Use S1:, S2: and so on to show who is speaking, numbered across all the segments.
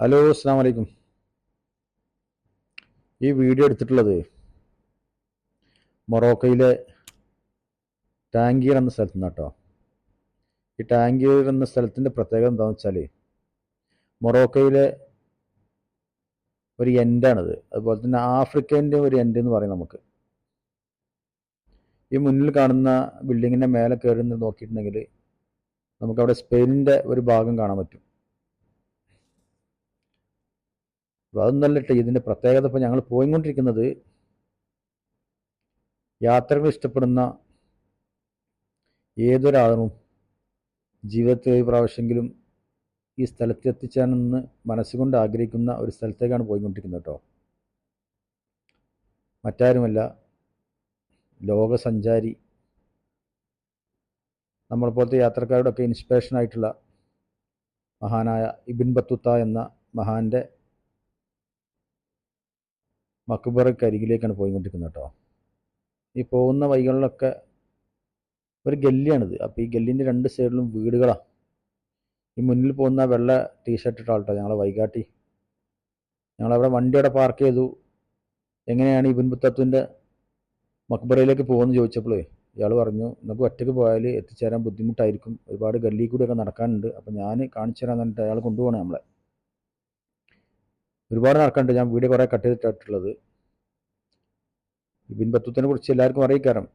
S1: Hello അസ്സാം വലൈക്കും ഈ വീഡിയോ എടുത്തിട്ടുള്ളത് മൊറോക്കയിലെ ടാങ്കിയർ എന്ന സ്ഥലത്ത് നിന്ന് കേട്ടോ. ഈ ടാങ്കിയർ എന്ന സ്ഥലത്തിന്റെ പ്രത്യേകത എന്താണെന്ന് വെച്ചാൽ മൊറോക്കയിലെ ഒരു എൻഡാണിത്. അതുപോലെ തന്നെ ആഫ്രിക്കന്റെ ഒരു എൻഡ് എന്ന് പറയും നമുക്ക്. ഈ മുന്നിൽ കാണുന്ന ബിൽഡിങ്ങിന്റെ മേലെ കയറി നിന്ന് നോക്കിയിട്ടുണ്ടെങ്കിൽ നമുക്കവിടെ സ്പെയിനിന്റെ ഒരു ഭാഗം കാണാൻ പറ്റും. അപ്പോൾ അതൊന്നല്ല കേട്ടോ ഇതിന്റെ പ്രത്യേകത ഇപ്പോൾ ഞങ്ങൾ പോയിക്കൊണ്ടിരിക്കുന്നത് യാത്രകൾ ഇഷ്ടപ്പെടുന്ന ഏതൊരാളും ജീവിതത്തിൽ ഒരു പ്രാവശ്യമെങ്കിലും ഈ സ്ഥലത്ത് എത്തിച്ചേരണമെന്ന് മനസ്സുകൊണ്ട് ആഗ്രഹിക്കുന്ന ഒരു സ്ഥലത്തേക്കാണ് പോയിക്കൊണ്ടിരിക്കുന്നത് കേട്ടോ. മറ്റാരുമല്ല ലോകസഞ്ചാരി നമ്മളെ പോലത്തെ യാത്രക്കാരുടെയൊക്കെ ഇൻസ്പിറേഷൻ ആയിട്ടുള്ള മഹാനായ ഇബിൻ ബത്തുത്ത എന്ന മഹാന്റെ മക്ബറയ്ക്ക് അരികിലേക്കാണ് പോയിക്കൊണ്ടിരിക്കുന്നത് കേട്ടോ. ഈ പോകുന്ന വഴികളിലൊക്കെ ഒരു ഗല്ലിയാണിത്. അപ്പോൾ ഈ ഗല്ലിന്റെ രണ്ട് സൈഡിലും വീടുകളാണ് ഈ മുന്നിൽ പോകുന്ന വെള്ള ടീഷർട്ട് ഇട്ട ആൾട്ടോ ഞങ്ങളെ വൈകാട്ടി. ഞങ്ങളവിടെ വണ്ടിയുടെ പാർക്ക് ചെയ്തു. എങ്ങനെയാണ് ഇബിൻ ബുത്തത്തുവിന്റെ മക്ബറയിലേക്ക് പോകുമെന്ന് ചോദിച്ചപ്പോൾ ഇയാൾ പറഞ്ഞു നമുക്ക് ഒറ്റയ്ക്ക് പോയാൽ എത്തിച്ചേരാൻ ബുദ്ധിമുട്ടായിരിക്കും. ഒരുപാട് ഗല്ലി കൂടിയൊക്കെ നടക്കാനുണ്ട്. അപ്പോൾ ഞാൻ കാണിച്ചു തരാൻ പറഞ്ഞിട്ട് അയാൾ കൊണ്ടുപോകണം നമ്മളെ. ഒരുപാട് നടക്കുന്നുണ്ട് ഞാൻ വീഡിയോ കുറേ കട്ട് ചെയ്തിട്ടുള്ളത്. ബിൻ ബത്തുത്തിനെ കുറിച്ച് എല്ലാവർക്കും അറിയിക്കാറും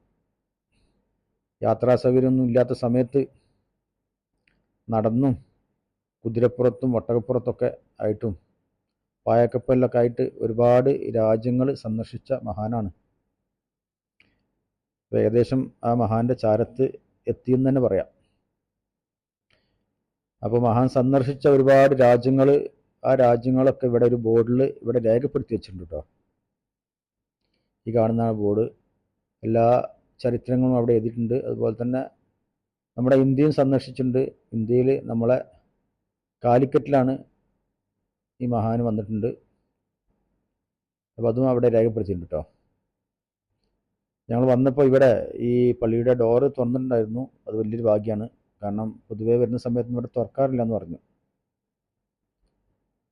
S1: യാത്രാ സൗകര്യമൊന്നും ഇല്ലാത്ത സമയത്ത് നടന്നും കുതിരപ്പുറത്തും ഒട്ടകപ്പുറത്തൊക്കെ ആയിട്ടും പായക്കപ്പലിലൊക്കെ ആയിട്ട് ഒരുപാട് രാജ്യങ്ങൾ സന്ദർശിച്ച മഹാനാണ്. ഏകദേശം ആ മഹാന്റെ ചാരത്ത് എത്തിയെന്ന് തന്നെ പറയാം. അപ്പോൾ മഹാൻ സന്ദർശിച്ച ഒരുപാട് രാജ്യങ്ങൾ ആ രാജ്യങ്ങളൊക്കെ ഇവിടെ ഒരു ബോർഡിൽ ഇവിടെ രേഖപ്പെടുത്തി വെച്ചിട്ടുണ്ട് കേട്ടോ ഈ കാണുന്ന ബോർഡ് എല്ലാ ചരിത്രങ്ങളും അവിടെ എഴുതിയിട്ടുണ്ട്. അതുപോലെ തന്നെ നമ്മുടെ ഇന്ത്യയും സന്ദർശിച്ചിട്ടുണ്ട്. ഇന്ത്യയിൽ നമ്മളെ കാലിക്കറ്റിലാണ് ഈ മഹാൻ വന്നിട്ടുണ്ട്. അപ്പോൾ അതും അവിടെ രേഖപ്പെടുത്തിയിട്ടുണ്ട് കേട്ടോ ഞങ്ങൾ വന്നപ്പോൾ ഇവിടെ ഈ പള്ളിയുടെ ഡോറ് തുറന്നിട്ടുണ്ടായിരുന്നു. അത് വലിയൊരു ഭാഗ്യമാണ്. കാരണം പൊതുവേ വരുന്ന സമയത്ത് ഇവിടെ തുറക്കാറില്ല എന്ന് പറഞ്ഞു.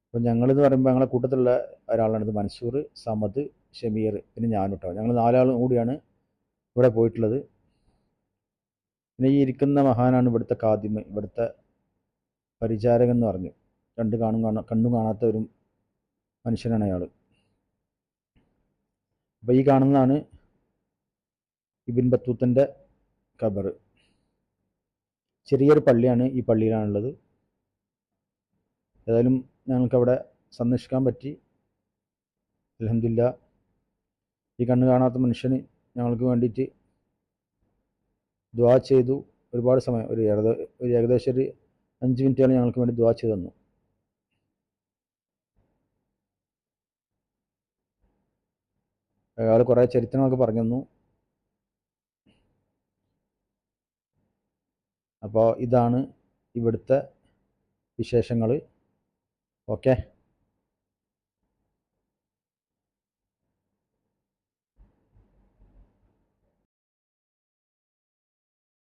S1: അപ്പോൾ ഞങ്ങളെന്ന് പറയുമ്പോൾ ഞങ്ങളെ കൂട്ടത്തിലുള്ള ഒരാളാണ് ഇത് മൻസൂർ സമദ് ഷമീർ പിന്നെ ഞാനും കേട്ടോ ഞങ്ങൾ നാലാളും കൂടിയാണ് ഇവിടെ പോയിട്ടുള്ളത്. പിന്നെ ഈ ഇരിക്കുന്ന മഹാനാണ് ഇവിടുത്തെ കാദിമ് ഇവിടുത്തെ പരിചാരകൻ എന്ന് പറഞ്ഞു. രണ്ട് കാണും കാണാ കണ്ണും കാണാത്ത ഒരു മനുഷ്യനാണ് അയാൾ അപ്പോൾ ഈ കാണുന്നതാണ് ഇബിൻ ബത്തൂത്തിന്റെ ഖബർ. ചെറിയൊരു പള്ളിയാണ് ഈ പള്ളിയിലാണുള്ളത്. ഏതായാലും ഞങ്ങൾക്കവിടെ സന്ദർശിക്കാൻ പറ്റി. അലഹമില്ല ഈ കണ്ണ് കാണാത്ത മനുഷ്യന് ഞങ്ങൾക്ക് വേണ്ടിയിട്ട് ദ്വാ ചെയ്തു. ഒരുപാട് സമയം ഒരു ഒരു ഏകദേശം ഒരു അഞ്ച് മിനിറ്റാണ് ഞങ്ങൾക്ക് വേണ്ടി ദ്വാ ചെയ്തു തന്നു. അയാൾ കുറേ ചരിത്രങ്ങളൊക്കെ പറഞ്ഞു തന്നു. അപ്പോൾ ഇതാണ് ഇവിടുത്തെ വിശേഷങ്ങൾ. okay?